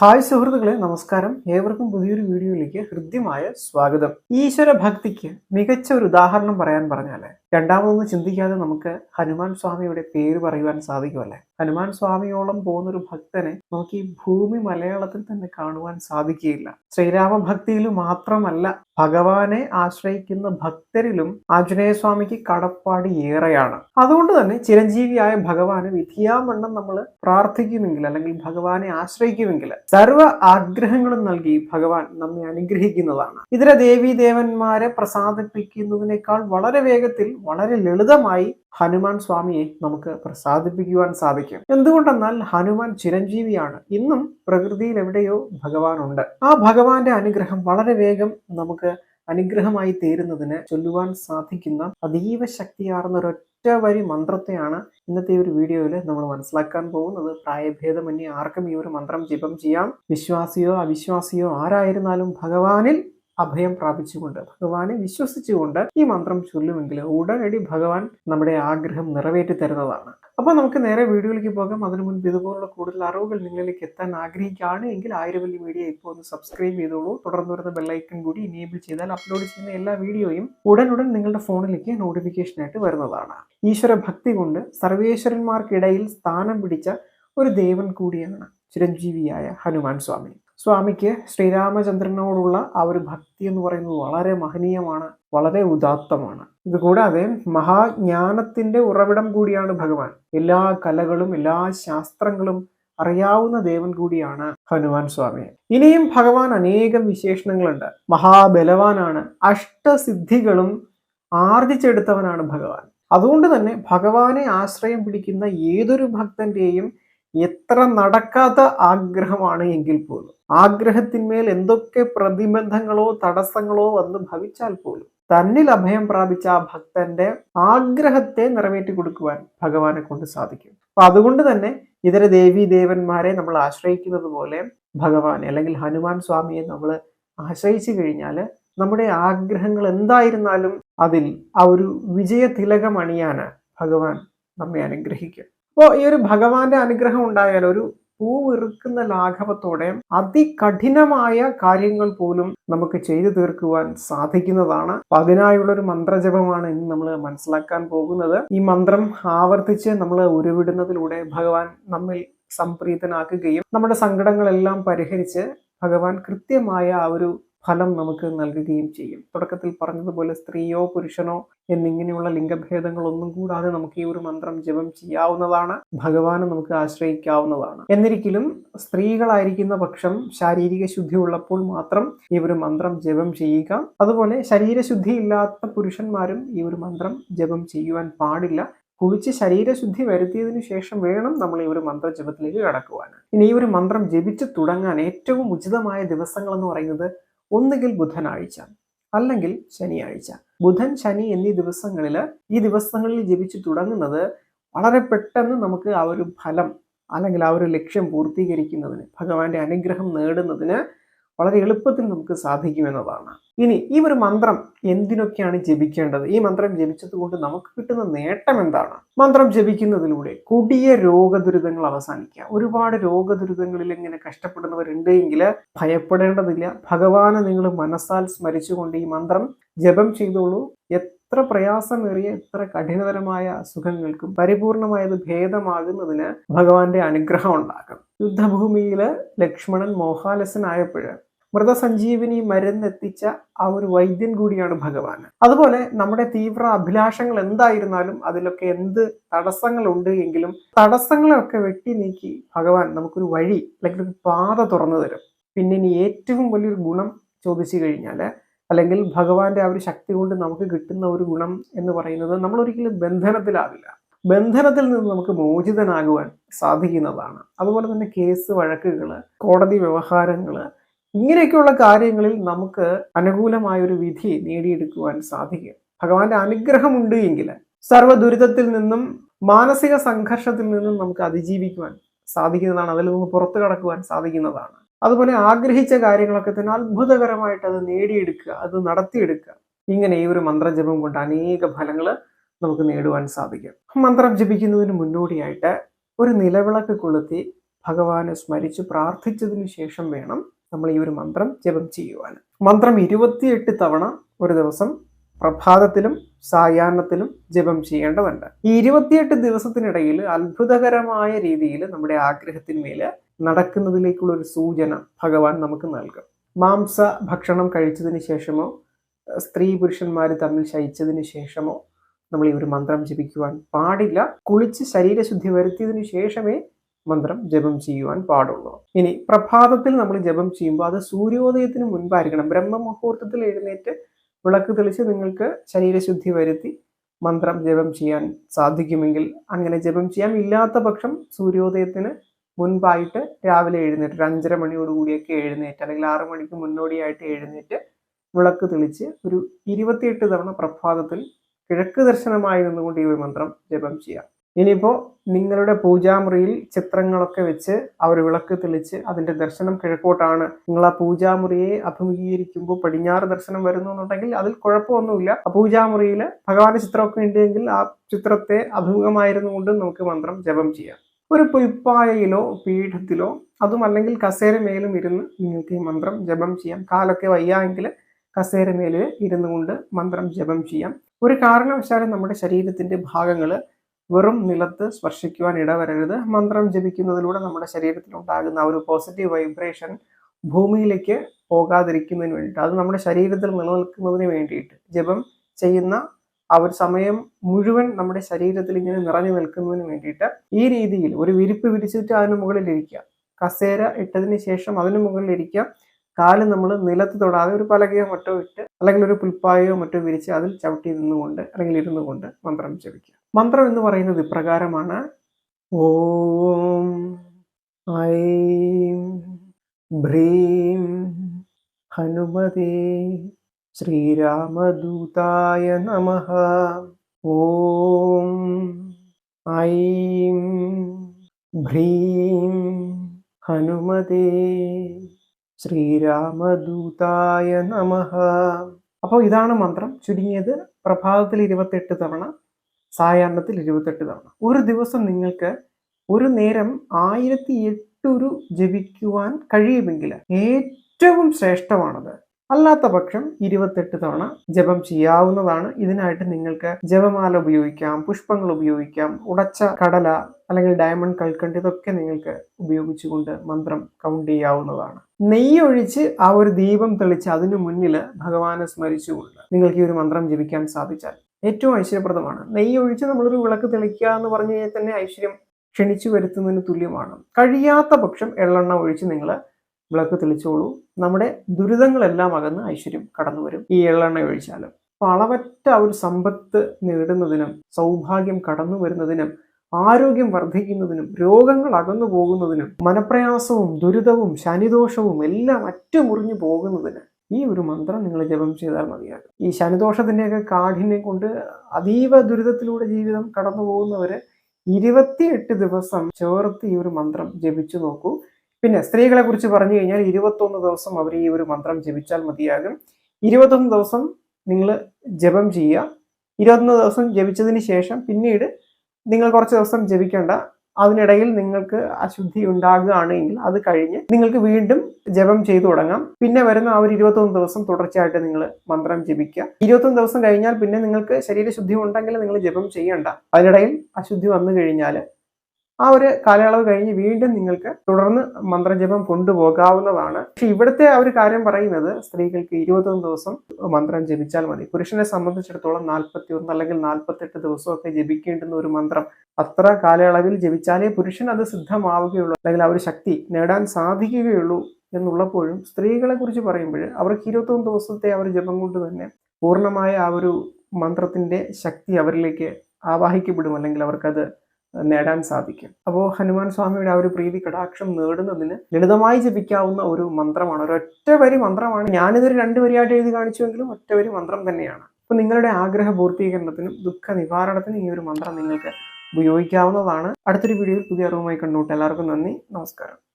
Hi സുഹൃത്തുക്കളെ നമസ്കാരം. ഏവർക്കും പുതിയൊരു വീഡിയോയിലേക്ക് ഹൃദ്യമായ സ്വാഗതം. ഈശ്വര ഭക്തിക്ക് മികച്ച ഒരു ഉദാഹരണം പറയാൻ പറഞ്ഞാൽ രണ്ടാമതൊന്നും ചിന്തിക്കാതെ നമുക്ക് ഹനുമാൻ സ്വാമിയുടെ പേര് പറയുവാൻ സാധിക്കുമല്ലേ ഹനുമാൻ സ്വാമിയോളം പോകുന്നൊരു ഭക്തനെ നമുക്ക് ഈ ഭൂമി മലയാളത്തിൽ തന്നെ കാണുവാൻ സാധിക്കുകയില്ല. ശ്രീരാമ ഭക്തിയിൽ മാത്രമല്ല ഭഗവാനെ ആശ്രയിക്കുന്ന ഭക്തരിലും ആഞ്ജനേയ സ്വാമിക്ക് കടപ്പാട് ഏറെയാണ്. അതുകൊണ്ട് തന്നെ ചിരഞ്ജീവിയായ ഭഗവാന് വിധിയാമണ്ണം നമ്മൾ പ്രാർത്ഥിക്കുമെങ്കിൽ അല്ലെങ്കിൽ ഭഗവാനെ ആശ്രയിക്കുമെങ്കിൽ സർവ ആഗ്രഹങ്ങളും നൽകി ഭഗവാൻ നമ്മെ അനുഗ്രഹിക്കുന്നതാണ്. ഇതര ദേവീ ദേവന്മാരെ പ്രസാദിപ്പിക്കുന്നതിനേക്കാൾ വളരെ വേഗത്തിൽ വളരെ ലളിതമായി ഹനുമാൻ സ്വാമിയെ നമുക്ക് പ്രസാദിപ്പിക്കുവാൻ സാധിക്കും. എന്തുകൊണ്ടെന്നാൽ ഹനുമാൻ ചിരഞ്ജീവിയാണ്. ഇന്നും പ്രകൃതിയിൽ എവിടെയോ ഭഗവാനുണ്ട്. ആ ഭഗവാന്റെ അനുഗ്രഹം വളരെ വേഗം നമുക്ക് അനുഗ്രഹമായി തീരുന്നതിന് ചൊല്ലുവാൻ സാധിക്കുന്ന അതീവ ശക്തിയാർന്ന ഒരു ഒറ്റ വരി മന്ത്രത്തെയാണ് ഇന്നത്തെ ഒരു വീഡിയോയിൽ നമ്മൾ മനസ്സിലാക്കാൻ പോകുന്നത്. പ്രായഭേദമന്യേ ആർക്കും ഈ ഒരു മന്ത്രം ജപം ചെയ്യാം. വിശ്വാസിയോ അവിശ്വാസിയോ ആരായിരുന്നാലും ഭഗവാനിൽ അഭയം പ്രാപിച്ചുകൊണ്ട് ഭഗവാനെ വിശ്വസിച്ചുകൊണ്ട് ഈ മന്ത്രം ചൊല്ലുമെങ്കിൽ ഉടനടി ഭഗവാൻ നമ്മുടെ ആഗ്രഹം നിറവേറ്റി തരുന്നതാണ്. അപ്പോൾ നമുക്ക് നേരെ വീഡിയോയിലേക്ക് പോകാം. അതിനു മുൻപ് ഇതുപോലുള്ള കൂടുതൽ അറിവുകൾ നിങ്ങളിലേക്ക് എത്താൻ ആഗ്രഹിക്കുകയാണ് എങ്കിൽ ആയിരവല്ലി മീഡിയ ഇപ്പോൾ ഒന്ന് സബ്സ്ക്രൈബ് ചെയ്തോളൂ. തുടർന്ന് വരുന്ന ബെല്ലൈക്കൺ കൂടി ഇനേബിൾ ചെയ്താൽ അപ്ലോഡ് ചെയ്യുന്ന എല്ലാ വീഡിയോയും ഉടനുടൻ നിങ്ങളുടെ ഫോണിലേക്ക് നോട്ടിഫിക്കേഷനായിട്ട് വരുന്നതാണ്. ഈശ്വര ഭക്തി കൊണ്ട് സർവേശ്വരന്മാർക്കിടയിൽ സ്ഥാനം പിടിച്ച ഒരു ദേവൻ കൂടിയാണ് ചിരഞ്ജീവിയായ ഹനുമാൻ സ്വാമി. സ്വാമിക്ക് ശ്രീരാമചന്ദ്രനോടുള്ള ആ ഒരു ഭക്തി എന്ന് പറയുന്നത് വളരെ മഹനീയമാണ് വളരെ ഉദാത്തമാണ്. ഇതുകൂടാതെ മഹാജ്ഞാനത്തിന്റെ ഉറവിടം കൂടിയാണ് ഭഗവാൻ. എല്ലാ കലകളും എല്ലാ ശാസ്ത്രങ്ങളും അറിയാവുന്ന ദേവൻ കൂടിയാണ് ഹനുമാൻ സ്വാമി. ഇനിയും ഭഗവാൻ അനേകം വിശേഷണങ്ങളുണ്ട്. മഹാബലവാനാണ് അഷ്ടസിദ്ധികളും ആർജിച്ചെടുത്തവനാണ് ഭഗവാൻ. അതുകൊണ്ട് തന്നെ ഭഗവാനെ ആശ്രയം പിടിക്കുന്ന ഏതൊരു ഭക്തന്റെയും എത്ര നടക്കാത്ത ആഗ്രഹമാണ് എങ്കിൽ പോലും. ആഗ്രഹത്തിന്മേൽ എന്തൊക്കെ പ്രതിബന്ധങ്ങളോ തടസ്സങ്ങളോ വന്ന് ഭവിച്ചാൽ പോലും തന്നിൽ അഭയം പ്രാപിച്ച ആ ഭക്തന്റെ ആഗ്രഹത്തെ നിറവേറ്റി കൊടുക്കുവാൻ ഭഗവാനെ കൊണ്ട് സാധിക്കും. അപ്പൊ അതുകൊണ്ട് തന്നെ ഇതര ദേവീ ദേവന്മാരെ നമ്മൾ ആശ്രയിക്കുന്നത് പോലെ ഭഗവാനെ അല്ലെങ്കിൽ ഹനുമാൻ സ്വാമിയെ നമ്മൾ ആശ്രയിച്ചു കഴിഞ്ഞാൽ നമ്മുടെ ആഗ്രഹങ്ങൾ എന്തായിരുന്നാലും അതിൽ ആ ഒരു വിജയ തിലകം ഭഗവാൻ നമ്മെ അനുഗ്രഹിക്കും. അപ്പോൾ ഈ ഒരു ഭഗവാന്റെ അനുഗ്രഹം ഉണ്ടായാൽ ഒരു പൂവിറുക്കുന്ന ലാഘവത്തോടെ അതികഠിനമായ കാര്യങ്ങൾ പോലും നമുക്ക് ചെയ്തു തീർക്കുവാൻ സാധിക്കുന്നതാണ്. അപ്പൊ അതിനായുള്ള ഒരു മന്ത്രജപമാണ് ഇന്ന് നമ്മൾ മനസ്സിലാക്കാൻ പോകുന്നത്. ഈ മന്ത്രം ആവർത്തിച്ച് നമ്മൾ ഉരുവിടുന്നതിലൂടെ ഭഗവാൻ നമ്മിൽ സംപ്രീതനാക്കുകയും നമ്മുടെ സങ്കടങ്ങളെല്ലാം പരിഹരിച്ച് ഭഗവാൻ കൃത്യമായ ആ ഒരു ഫലം നമുക്ക് നൽകുകയും ചെയ്യും. തുടക്കത്തിൽ പറഞ്ഞതുപോലെ സ്ത്രീയോ പുരുഷനോ എന്നിങ്ങനെയുള്ള ലിംഗഭേദങ്ങളൊന്നും കൂടാതെ നമുക്ക് ഈ ഒരു മന്ത്രം ജപം ചെയ്യാവുന്നതാണ്. ഭഗവാനെ നമുക്ക് ആശ്രയിക്കാവുന്നതാണ്. എന്നിരിക്കലും സ്ത്രീകളായിരിക്കുന്ന പക്ഷം ശാരീരിക ശുദ്ധി ഉള്ളപ്പോൾ മാത്രം ഈ ഒരു മന്ത്രം ജപം ചെയ്യുക. അതുപോലെ ശരീരശുദ്ധി ഇല്ലാത്ത പുരുഷന്മാരും ഈ ഒരു മന്ത്രം ജപം ചെയ്യുവാൻ പാടില്ല. കുളിച്ച് ശരീരശുദ്ധി വരുത്തിയതിനു ശേഷം വേണം നമ്മൾ ഈ ഒരു മന്ത്രജപത്തിലേക്ക് കടക്കുവാൻ. ഇനി ഈ ഒരു മന്ത്രം ജപിച്ചു തുടങ്ങാൻ ഏറ്റവും ഉചിതമായ ദിവസങ്ങൾ എന്ന് പറയുന്നത് ഒന്നുകിൽ ബുധനാഴ്ച അല്ലെങ്കിൽ ശനിയാഴ്ച. ബുധൻ ശനി എന്നീ ദിവസങ്ങളിൽ ഈ ദിവസങ്ങളിൽ ജപിച്ചു തുടങ്ങുന്നത് വളരെ പെട്ടെന്ന് നമുക്ക് ആ ഒരു ഫലം അല്ലെങ്കിൽ ആ ഒരു ലക്ഷ്യം പൂർത്തീകരിക്കുന്നതിന് ഭഗവാന്റെ അനുഗ്രഹം നേടുന്നതിന് വളരെ എളുപ്പത്തിൽ നമുക്ക് സാധിക്കുമെന്നതാണ്. ഇനി ഈ ഒരു മന്ത്രം എന്തിനൊക്കെയാണ് ജപിക്കേണ്ടത്? ഈ മന്ത്രം ജപിച്ചത് കൊണ്ട് നമുക്ക് കിട്ടുന്ന നേട്ടം എന്താണ്? മന്ത്രം ജപിക്കുന്നതിലൂടെ കൊടിയ രോഗദുരിതങ്ങൾ അവസാനിക്കുക ഒരുപാട് രോഗദുരിതങ്ങളിൽ ഇങ്ങനെ കഷ്ടപ്പെടുന്നവരുണ്ട് എങ്കിൽ ഭയപ്പെടേണ്ടതില്ല. ഭഗവാനെ നിങ്ങൾ മനസ്സാൽ സ്മരിച്ചുകൊണ്ട് ഈ മന്ത്രം ജപം ചെയ്തോളൂ. എത്ര പ്രയാസമേറിയ എത്ര കഠിനതരമായ അസുഖങ്ങൾക്കും പരിപൂർണമായത് ഭേദമാകുന്നതിന് ഭഗവാന്റെ അനുഗ്രഹം ഉണ്ടാകും യുദ്ധഭൂമിയിൽ ലക്ഷ്മണൻ മോഹാലസനായപ്പോൾ മൃതസഞ്ജീവിനി മരുന്നെത്തിച്ച ആ ഒരു വൈദ്യൻ കൂടിയാണ് ഭഗവാൻ. അതുപോലെ നമ്മുടെ തീവ്ര അഭിലാഷങ്ങൾ എന്തായിരുന്നാലും അതിലൊക്കെ എന്ത് തടസ്സങ്ങളുണ്ട് എങ്കിലും തടസ്സങ്ങളൊക്കെ വെട്ടി നീക്കി ഭഗവാൻ നമുക്കൊരു വഴി അല്ലെങ്കിൽ ഒരു പാത തുറന്നു തരും. പിന്നെ ഇനി ഏറ്റവും വലിയൊരു ഗുണം ചോദിച്ചു കഴിഞ്ഞാൽ അല്ലെങ്കിൽ ഭഗവാന്റെ ആ ഒരു ശക്തി കൊണ്ട് നമുക്ക് കിട്ടുന്ന ഒരു ഗുണം എന്ന് പറയുന്നത് നമ്മൾ ഒരിക്കലും ബന്ധനത്തിലാവില്ല. ബന്ധനത്തിൽ നിന്ന് നമുക്ക് മോചിതനാകുവാൻ സാധിക്കുന്നതാണ്. അതുപോലെ തന്നെ കേസ് വഴക്കുകൾ കോടതി വ്യവഹാരങ്ങൾ ഇങ്ങനെയൊക്കെയുള്ള കാര്യങ്ങളിൽ നമുക്ക് അനുകൂലമായ ഒരു വിധി നേടിയെടുക്കുവാൻ സാധിക്കും. ഭഗവാന്റെ അനുഗ്രഹമുണ്ട് എങ്കിൽ സർവ ദുരിതത്തിൽ നിന്നും മാനസിക സംഘർഷത്തിൽ നിന്നും നമുക്ക് അതിജീവിക്കുവാൻ സാധിക്കുന്നതാണ്. അതിൽ നിന്ന് പുറത്തു കടക്കുവാൻ സാധിക്കുന്നതാണ്. അതുപോലെ ആഗ്രഹിച്ച കാര്യങ്ങളൊക്കെ തന്നെ അത്ഭുതകരമായിട്ട് അത് നേടിയെടുക്കുക അത് നടത്തിയെടുക്കുക. ഇങ്ങനെ ഈ ഒരു മന്ത്രജപം കൊണ്ട് അനേക ഫലങ്ങൾ നമുക്ക് നേടുവാൻ സാധിക്കും. മന്ത്രം ജപിക്കുന്നതിന് മുന്നോടിയായിട്ട് ഒരു നിലവിളക്ക് കൊളുത്തി ഭഗവാനെ സ്മരിച്ച് പ്രാർത്ഥിച്ചതിന് ശേഷം വേണം നമ്മൾ ഈ ഒരു മന്ത്രം ജപം ചെയ്യുവാൻ മന്ത്രം ഇരുപത്തിയെട്ട് തവണ ഒരു ദിവസം പ്രഭാതത്തിലും സായാഹ്നത്തിലും ജപം ചെയ്യേണ്ടതുണ്ട്. ഈ ഇരുപത്തിയെട്ട് ദിവസത്തിനിടയിൽ അത്ഭുതകരമായ രീതിയിൽ നമ്മുടെ ആഗ്രഹത്തിന്മേൽ നടക്കുന്നതിലേക്കുള്ള ഒരു സൂചന ഭഗവാൻ നമുക്ക് നൽകും. മാംസ ഭക്ഷണം കഴിച്ചതിന് ശേഷമോ സ്ത്രീ പുരുഷന്മാർ തമ്മിൽ ശയിച്ചതിന് ശേഷമോ നമ്മൾ ഈ ഒരു മന്ത്രം ജപിക്കുവാൻ പാടില്ല. കുളിച്ച് ശരീരശുദ്ധി വരുത്തിയതിനു ശേഷമേ മന്ത്രം ജപം ചെയ്യുവാൻ പാടുള്ളൂ. ഇനി പ്രഭാതത്തിൽ നമ്മൾ ജപം ചെയ്യുമ്പോൾ അത് സൂര്യോദയത്തിന് മുൻപായിരിക്കണം. ബ്രഹ്മ മുഹൂർത്തത്തിൽ എഴുന്നേറ്റ് വിളക്ക് തെളിച്ച് നിങ്ങൾക്ക് ശരീരശുദ്ധി വരുത്തി മന്ത്രം ജപം ചെയ്യാൻ സാധിക്കുമെങ്കിൽ അങ്ങനെ ജപം ചെയ്യാം ഇല്ലാത്ത പക്ഷം സൂര്യോദയത്തിന് മുൻപായിട്ട് രാവിലെ എഴുന്നേറ്റ് ഒരു അഞ്ചര മണിയോടുകൂടിയൊക്കെ എഴുന്നേറ്റ് അല്ലെങ്കിൽ ആറു മണിക്ക് മുന്നോടിയായിട്ട് എഴുന്നേറ്റ് വിളക്ക് തെളിച്ച് ഒരു ഇരുപത്തിയെട്ട് തവണ പ്രഭാതത്തിൽ കിഴക്ക് ദർശനമായി നിന്നുകൊണ്ട് ഈ ഒരു മന്ത്രം ജപം ചെയ്യാം. ഇനിയിപ്പോൾ നിങ്ങളുടെ പൂജാമുറിയിൽ ചിത്രങ്ങളൊക്കെ വെച്ച് അവർ വിളക്ക് തെളിച്ച് അതിന്റെ ദർശനം കിഴക്കോട്ടാണ്. നിങ്ങൾ ആ പൂജാമുറിയെ അഭിമുഖീകരിക്കുമ്പോൾ പടിഞ്ഞാറ് ദർശനം വരുന്നു എന്നുണ്ടെങ്കിൽ അതിൽ കുഴപ്പമൊന്നുമില്ല. ആ പൂജാമുറിയിൽ ഭഗവാന്റെ ചിത്രമൊക്കെ ഉണ്ടെങ്കിൽ ആ ചിത്രത്തെ അഭിമുഖമായിരുന്നു കൊണ്ട് നമുക്ക് മന്ത്രം ജപം ചെയ്യാം. ഒരു പുൽപ്പായയിലോ പീഠത്തിലോ അതും അല്ലെങ്കിൽ കസേരമേലും ഇരുന്ന് നിങ്ങൾക്ക് ഈ മന്ത്രം ജപം ചെയ്യാം. കാലൊക്കെ വയ്യാമെങ്കിൽ കസേരമേലിൽ ഇരുന്നു കൊണ്ട് മന്ത്രം ജപം ചെയ്യാം. ഒരു കാരണവശാലും നമ്മുടെ ശരീരത്തിന്റെ ഭാഗങ്ങൾ വെറും നിലത്ത് സ്പർശിക്കുവാൻ ഇടവരരുത്. മന്ത്രം ജപിക്കുന്നതിലൂടെ നമ്മുടെ ശരീരത്തിൽ ഉണ്ടാകുന്ന ഒരു പോസിറ്റീവ് വൈബ്രേഷൻ ഭൂമിയിലേക്ക് പോകാതിരിക്കുന്നതിന് വേണ്ടിയിട്ട് അത് നമ്മുടെ ശരീരത്തിൽ നിലനിൽക്കുന്നതിന് വേണ്ടിയിട്ട് ജപം ചെയ്യുന്ന ആ ഒരു സമയം മുഴുവൻ നമ്മുടെ ശരീരത്തിൽ ഇങ്ങനെ നിറഞ്ഞു നിൽക്കുന്നതിന് വേണ്ടിയിട്ട് ഈ രീതിയിൽ ഒരു വിരിപ്പ് വിരിച്ചിട്ട് അതിന് മുകളിൽ ഇരിക്കുക. കസേര ഇട്ടതിന് ശേഷം അതിന് മുകളിൽ ഇരിക്കുക. കാൽ നമ്മൾ നിലത്ത് തൊടാതെ ഒരു പലകയോ മറ്റോ ഇട്ട് അല്ലെങ്കിൽ ഒരു പുൽപ്പായോ മറ്റോ വിരിച്ച് അതിൽ ചവിട്ടി നിന്നുകൊണ്ട് അല്ലെങ്കിൽ ഇരുന്നുകൊണ്ട് മന്ത്രം ജപിക്കുക. മന്ത്രം എന്ന് പറയുന്നത് ഇപ്രകാരമാണ്. ഓം ഐം ഭ്രീം ഹനുമതേ ശ്രീരാമദൂതായ നമ. ഓം ഐം ഭ്രീം ഹനുമതേ ശ്രീരാമദൂതായ നമ. അപ്പോൾ ഇതാണ് മന്ത്രം. ചുരുങ്ങിയത് പ്രഭാതത്തിൽ ഇരുപത്തെട്ട് തവണ. സായാഹ്നത്തിൽ ഇരുപത്തെട്ട് തവണ. ഒരു ദിവസം നിങ്ങൾക്ക് ഒരു നേരം ആയിരത്തി എട്ടൊരു ജപിക്കുവാൻ കഴിയുമെങ്കിൽ ഏറ്റവും ശ്രേഷ്ഠമാണത്. അല്ലാത്ത പക്ഷം ഇരുപത്തെട്ട് തവണ ജപം ചെയ്യാവുന്നതാണ്. ഇതിനായിട്ട് നിങ്ങൾക്ക് ജപമാല ഉപയോഗിക്കാം പുഷ്പങ്ങൾ ഉപയോഗിക്കാം ഉടച്ച കടല അല്ലെങ്കിൽ ഡയമണ്ട് കൽക്കണ്ട് ഇതൊക്കെ നിങ്ങൾക്ക് ഉപയോഗിച്ചുകൊണ്ട് മന്ത്രം കൗണ്ട് ചെയ്യാവുന്നതാണ്. നെയ്യ് ഒഴിച്ച് ആ ഒരു ദീപം തെളിച്ച് അതിനു മുന്നിൽ ഭഗവാനെ സ്മരിച്ചുകൊണ്ട് നിങ്ങൾക്ക് ഈ ഒരു മന്ത്രം ജപിക്കാൻ സാധിച്ചാൽ ഏറ്റവും ഐശ്വര്യപ്രദമാണ്. നെയ്യ് ഒഴിച്ച് നമ്മളൊരു വിളക്ക് തെളിക്കുക എന്ന് പറഞ്ഞു കഴിഞ്ഞാൽ തന്നെ ഐശ്വര്യം ക്ഷണിച്ചു വരുത്തുന്നതിന് തുല്യമാണ്. കഴിയാത്ത പക്ഷം എള്ളെണ്ണ ഒഴിച്ച് നിങ്ങൾ വിളക്ക് തെളിച്ചോളൂ. നമ്മുടെ ദുരിതങ്ങളെല്ലാം അകന്ന് ഐശ്വര്യം കടന്നു വരും ഈ എള്ളെണ്ണ ഒഴിച്ചാൽ അപ്പം അളവറ്റ ഒരു സമ്പത്ത് നേടുന്നതിനും സൗഭാഗ്യം കടന്നു വരുന്നതിനും ആരോഗ്യം വർദ്ധിക്കുന്നതിനും രോഗങ്ങൾ അകന്നു പോകുന്നതിനും മനപ്രയാസവും ദുരിതവും ശനിദോഷവും എല്ലാം അറ്റുമുറിഞ്ഞു പോകുന്നതിന് ഈ ഒരു മന്ത്രം നിങ്ങൾ ജപം ചെയ്താൽ മതിയാകും. ഈ ശനിദോഷത്തിന്റെയൊക്കെ കാഠിന്യം കൊണ്ട് അതീവ ദുരിതത്തിലൂടെ ജീവിതം കടന്നു പോകുന്നവർ ഇരുപത്തിയെട്ട് ദിവസം ചേർത്ത് ഈ ഒരു മന്ത്രം ജപിച്ചു നോക്കൂ. പിന്നെ സ്ത്രീകളെ കുറിച്ച് പറഞ്ഞു കഴിഞ്ഞാൽ ഇരുപത്തൊന്ന് ദിവസം അവർ ഈ ഒരു മന്ത്രം ജപിച്ചാൽ മതിയാകും. ഇരുപത്തൊന്ന് ദിവസം നിങ്ങൾ ജപം ചെയ്യുക. ഇരുപത്തൊന്ന് ദിവസം ജപിച്ചതിന് ശേഷം പിന്നീട് നിങ്ങൾ കുറച്ച് ദിവസം ജപിക്കേണ്ട. അതിനിടയിൽ നിങ്ങൾക്ക് അശുദ്ധി ഉണ്ടാകുകയാണെങ്കിൽ അത് കഴിഞ്ഞ് നിങ്ങൾക്ക് വീണ്ടും ജപം ചെയ്തു തുടങ്ങാം. പിന്നെ വരുന്ന ആ ഒരു ഇരുപത്തൊന്ന് ദിവസം തുടർച്ചയായിട്ട് നിങ്ങൾ മന്ത്രം ജപിക്കുക. ഇരുപത്തൊന്ന് ദിവസം കഴിഞ്ഞാൽ പിന്നെ നിങ്ങൾക്ക് ശരീരശുദ്ധി ഉണ്ടെങ്കിൽ നിങ്ങൾ ജപം ചെയ്യണ്ട. അതിനിടയിൽ അശുദ്ധി വന്നു കഴിഞ്ഞാൽ ആ ഒരു കാലയളവ് കഴിഞ്ഞ് വീണ്ടും നിങ്ങൾക്ക് തുടർന്ന് മന്ത്രജപം കൊണ്ടുപോകാവുന്നതാണ്. പക്ഷെ ഇവിടുത്തെ ആ ഒരു കാര്യം പറയുന്നത് സ്ത്രീകൾക്ക് ഇരുപത്തൊന്ന് ദിവസം മന്ത്രം ജപിച്ചാൽ മതി. പുരുഷനെ സംബന്ധിച്ചിടത്തോളം നാൽപ്പത്തി ഒന്ന് അല്ലെങ്കിൽ നാൽപ്പത്തെട്ട് ദിവസമൊക്കെ ജപിക്കേണ്ടുന്ന ഒരു മന്ത്രം അത്ര കാലയളവിൽ ജപിച്ചാലേ പുരുഷൻ അത് സിദ്ധമാവുകയുള്ളൂ അല്ലെങ്കിൽ ആ ഒരു ശക്തി നേടാൻ സാധിക്കുകയുള്ളൂ എന്നുള്ളപ്പോഴും സ്ത്രീകളെ കുറിച്ച് പറയുമ്പോൾ അവർക്ക് ഇരുപത്തൊന്ന് ദിവസത്തെ ആ ഒരു ജപം കൊണ്ട് തന്നെ പൂർണമായ ആ ഒരു മന്ത്രത്തിന്റെ ശക്തി അവരിലേക്ക് ആവാഹിക്കപ്പെടും അല്ലെങ്കിൽ അവർക്കത് നേടാൻ സാധിക്കും. അപ്പോൾ ഹനുമാൻ സ്വാമിയുടെ ആ ഒരു പ്രീതി കടാക്ഷം നേടുന്നതിന് ലളിതമായി ജപിക്കാവുന്ന ഒരു മന്ത്രമാണ്. ഒരൊറ്റ വരി മന്ത്രമാണ്. ഞാനിതൊരു രണ്ട് വരിയായിട്ട് എഴുതി കാണിച്ചുവെങ്കിലും ഒറ്റ വരി മന്ത്രം തന്നെയാണ്. അപ്പോൾ നിങ്ങളുടെ ആഗ്രഹ പൂർത്തീകരണത്തിനും ദുഃഖ നിവാരണത്തിനും ഈ ഒരു മന്ത്രം നിങ്ങൾക്ക് ഉപയോഗിക്കാവുന്നതാണ്. അടുത്തൊരു വീഡിയോയിൽ പുതിയ അറിവുമായി കണ്ടുമുട്ടെ എല്ലാവർക്കും നന്ദി. നമസ്കാരം.